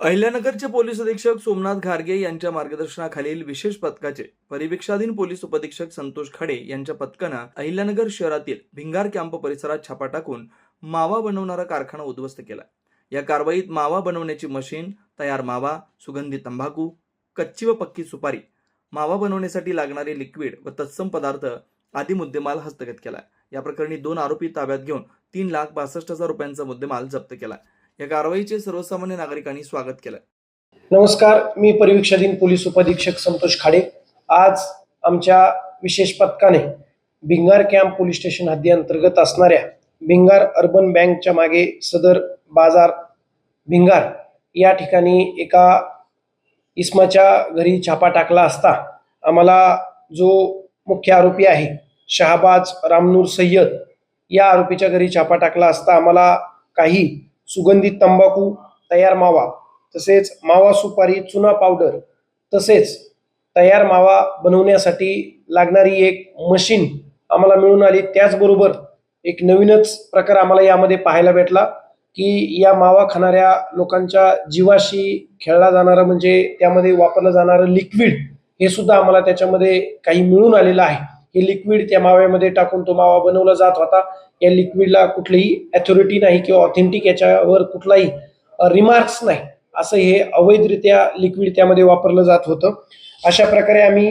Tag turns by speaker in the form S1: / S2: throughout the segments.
S1: अहिल्यानगरचे police अधीक्षक सोमनाथ घारगे यांच्या मार्गदर्शनाखालील विशेष पथकाचे परिवीक्षाधीन पोलीस उपअधीक्षक संतोष खडे यांच्या पथकानं अहिल्यानगर शहरातील भिंगार कॅम्प परिसरात छापा टाकून मावा बनवणारा कारखाना उद्ध्वस्त केला. या कारवाईत मावा बनवण्याची मशीन तयार मावा सुगंधी तंबाखू कच्ची व पक्की सुपारी मावा बनवण्यासाठी लागणारे लिक्विड व तत्सम पदार्थ आदी मुद्देमाल हस्तगत केला. या प्रकरणी दोन आरोपी ताब्यात घेऊन तीन लाख बासष्ट हजार रुपयांचा मुद्देमाल जप्त केला. या कारवाईचे सर्वसामान्य नागरिकांनी स्वागत केलं.
S2: नमस्कार मी परिवीक्षाधीन पोलीस उपअधीक्षक संतोष खाडे. आज आमच्या विशेष पथकाने भिंगार कॅम्प पोलीस स्टेशन हद्दी अंतर्गत असणाऱ्या भिंगार अर्बन बँकच्या मागे सदर बाजार भिंगार या ठिकाणी एका इस्माच्या घरी छापा टाकला असता आम्हाला जो मुख्य आरोपी आहे शहाबाज रामनूर सय्यद या आरोपीच्या घरी छापा टाकला असता आम्हाला काही सुगंधित तंबाखू तयार मावा तसेच मावा सुपारी चुना पावडर तसेच तयार मावा बनवण्यासाठी लागणारी एक मशीन आम्हाला मिळून आली. त्याचबरोबर एक नवीनच प्रकार आम्हाला यामध्ये पाहायला भेटला की या मावा खाणाऱ्या लोकांच्या जीवाशी खेळला जाणारा म्हणजे त्यामध्ये वापरलं जाणारं लिक्विड हे सुद्धा आम्हाला त्याच्यामध्ये काही मिळून आलेलं आहे. हे लिक्विड त्या माव्यामध्ये टाकून तो मावा बनवला जात होता. या लिक्विडला कुठलीही अथॉरिटी नाही किंवा ऑथेंटिक याच्यावर कुठलाही रिमार्क्स नाही. असं हे अवैधरित्या लिक्विड त्यामध्ये वापरलं जात होतं. अशा प्रकारे आम्ही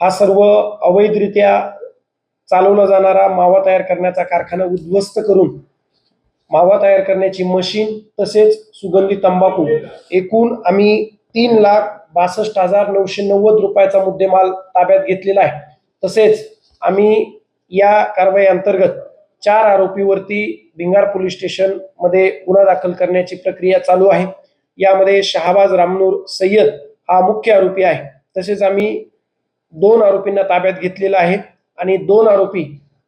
S2: हा सर्व अवैधरित्या चालवला जाणारा मावा तयार करण्याचा कारखाना उद्ध्वस्त करून मावा तयार करण्याची मशीन तसेच सुगंधी तंबाखू एकूण आम्ही तीन लाख बासष्ट हजार नऊशे नव्वद रुपयाचा मुद्देमाल ताब्यात घेतलेला आहे. तसेच आम्ही या कारवाई अंतर्गत चार आरोपीवरती भिंगार पोलीस स्टेशनमध्ये गुन्हा दाखल करण्याची प्रक्रिया चालू आहे. यामध्ये शहाबाज रामनूर सय्यद हा मुख्य आरोपी आहे. तसेच आम्ही दोन आरोपींना ताब्यात घेतलेला आहे आणि दोन आरोपी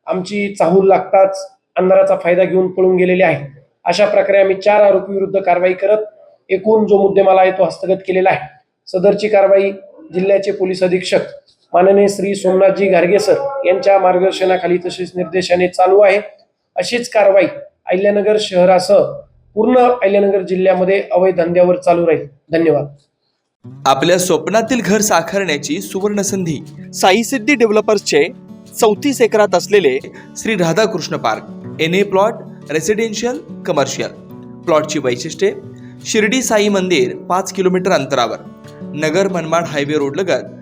S2: आमची चाहूल लागताच अंधाराचा फायदा घेऊन पळून गेलेले आहेत. अशा प्रकारे आम्ही चार आरोपी विरुद्ध कारवाई करत एकूण जो मुद्देमाला आहे तो हस्तगत केलेला आहे. सदरची कारवाई जिल्ह्याचे पोलीस अधीक्षक माननीय श्री सोमनाथजी गारगे सर यांच्या मार्गदर्शनाखाली तसेच निर्देशाने चालू आहे. अशीच कारवाई अहिल्यानगर शहरासह पूर्ण अहिल्यानगर जिल्ह्यामध्ये अवैध धंद्यावर चालू राहील. धन्यवाद.
S1: आपल्या स्वप्नातील घर साकारण्याची सुवर्ण संधी साई सिद्धी डेव्हलपर्सचे चौतीस एकरात असलेले Shri Radhakrishna park N A plot residential commercial प्लॉटची वैशिष्ट्ये शिर्डी साई मंदिर पाच किलोमीटर अंतरावर. नगर मनमाड हायवे रोड लगत